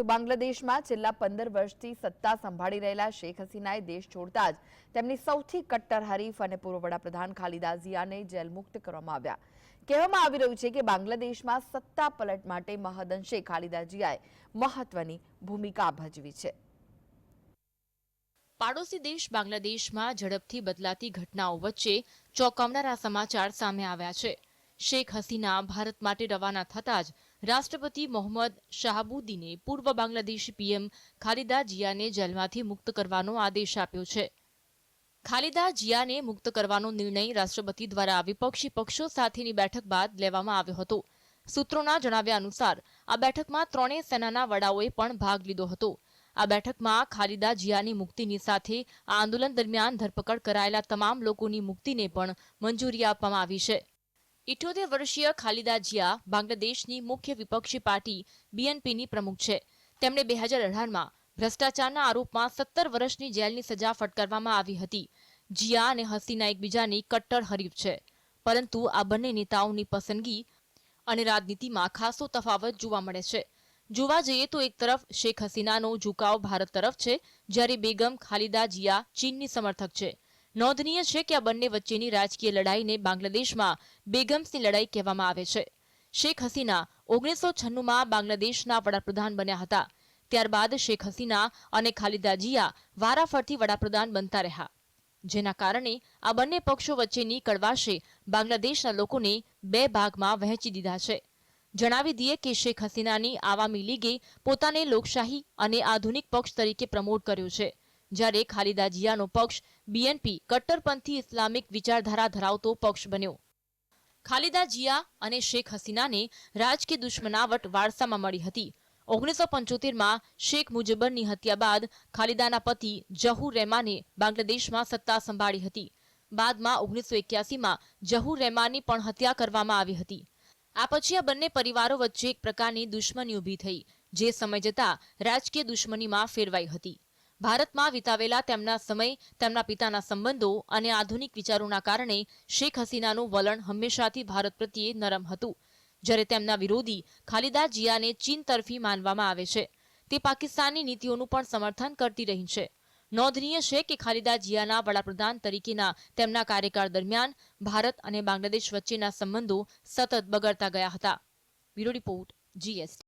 તો બાંગ્લાદેશમાં છેલ્લા પંદર વર્ષથી સત્તા સંભાળી રહેલા શેખ હસીનાએ દેશ છોડતા જ તેમની સૌથી કટ્ટર હરીફ અને પૂર્વ વડાપ્રધાન ખાલિદા ઝિયાને જેલમુક્ત કરવામાં આવ્યા. કહેવામાં આવી રહ્યું છે કે બાંગ્લાદેશમાં સત્તા પલટ માટે મહદઅંશે ખાલિદા ઝિયાએ મહત્વની ભૂમિકા ભજવી છે. પાડોશી દેશ બાંગ્લાદેશમાં ઝડપથી બદલાતી ઘટનાઓ વચ્ચે ચોંકાવનારા સમાચાર સામે આવ્યા છે. શેખ હસીના ભારત માટે રવાના થતાં જ રાષ્ટ્રપતિ મોહમ્મદ શાહબુદ્દીને પૂર્વ બાંગ્લાદેશી પીએમ ખાલિદા જિયાને જેલમાંથી મુક્ત કરવાનો આદેશ આપ્યો છે. ખાલિદા જિયાને મુક્ત કરવાનો નિર્ણય રાષ્ટ્રપતિ દ્વારા વિપક્ષી પક્ષો સાથેની બેઠક બાદ લેવામાં આવ્યો હતો. સૂત્રોના જણાવ્યા અનુસાર, આ બેઠકમાં ત્રણેય સેનાના વડાઓએ પણ ભાગ લીધો હતો. આ બેઠકમાં ખાલિદા જિયાની મુક્તિની સાથે આ આંદોલન દરમિયાન ધરપકડ કરાયેલા તમામ લોકોની મુક્તિને પણ મંજૂરી આપવામાં આવી છે. ઇઠોતેર વર્ષીય ખાલિદા જિયા બાંગ્લાદેશની મુખ્ય વિપક્ષી પાર્ટી બીએનપીની પ્રમુખ છે. તેમણે બે હજાર અઢારમાં ભ્રષ્ટાચારના આરોપમાં સત્તર વર્ષની જેલની સજા ફટકારવામાં આવી હતી. જિયા અને હસીના એકબીજાની કટ્ટર હરીફ છે. પરંતુ આ બંને નેતાઓની પસંદગી અને રાજનીતિમાં ખાસો તફાવત જોવા મળે છે. જોવા જઈએ તો એક તરફ શેખ હસીનાનો ઝુકાવ ભારત તરફ છે, જ્યારે બેગમ ખાલિદા જિયા ચીનની સમર્થક છે. નોંધનીય છે કે આ બંને વચ્ચેની રાજકીય લડાઈને બાંગ્લાદેશમાં બેગમ્સની લડાઈ કહેવામાં આવે છે. શેખ હસીના ઓગણીસો છન્નુંમાં બાંગ્લાદેશના વડાપ્રધાન બન્યા હતા. ત્યારબાદ શેખ હસીના અને ખાલિદા જિયા વારાફરતી વડાપ્રધાન બનતા રહ્યા. જેના કારણે આ બંને પક્ષો વચ્ચેની કડવાશે બાંગ્લાદેશના લોકોને બે ભાગમાં વહેંચી દીધા છે. જણાવી દઈએ કે શેખ હસીનાની આવામી લીગે પોતાને લોકશાહી અને આધુનિક પક્ષ તરીકે પ્રમોટ કર્યો છે. જ્યારે ખાલિદા જિયાનો પક્ષ બીએનપી કટ્ટરપંથી ઇસ્લામિક વિચારધારા ધરાવતો પક્ષ બન્યો. ખાલિદા જિયા અને શેખ હસીનાને રાજકીય દુશ્મનાવટ વારસામાં મળી હતી. ઓગણીસો પંચોતેરમાં શેખ મુજબરની હત્યા બાદ ખાલિદાના પતિ જહુર રહેમાને બાંગ્લાદેશમાં સત્તા સંભાળી હતી. બાદમાં ઓગણીસો એક્યાસીમાં જહુર રહેમાનની પણ હત્યા કરવામાં આવી હતી. આ પછી આ બંને પરિવારો વચ્ચે એક પ્રકારની દુશ્મની ઊભી થઈ, જે સમય જતા રાજકીય દુશ્મનીમાં ફેરવાઈ હતી. ભારતમાં વિતાવેલા તેમના સમય, તેમના પિતાના સંબંધો અને આધુનિક વિચારોના કારણે શેખ હસીનાનું વલણ હંમેશાથી ભારત પ્રત્યે નરમ હતું. જ્યારે તેમના વિરોધી ખાલિદા જિયાને ચીન તરફી માનવામાં આવે છે, તે પાકિસ્તાનની નીતિઓનું પણ સમર્થન કરતી રહી છે. નોંધનીય છે કે ખાલિદા જિયાના વડાપ્રધાન તરીકેના તેમના કાર્યકાળ દરમિયાન ભારત અને બાંગ્લાદેશ વચ્ચેના સંબંધો સતત બગડતા ગયા હતા. Bureau report, GST.